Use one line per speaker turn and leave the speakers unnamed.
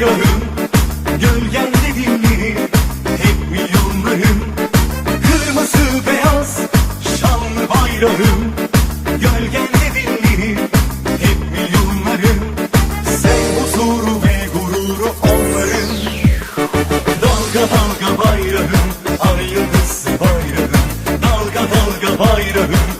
yollarım Gölgende dinlenir hep milyonlarım Kırmızı beyaz şanlı bayrağım Gölgende dinlenir hep milyonlarım Sen huzuru ve gururu onların. Dalga dalga bayrağım ay yıldızlı bayrağım Dalga dalga bayrağım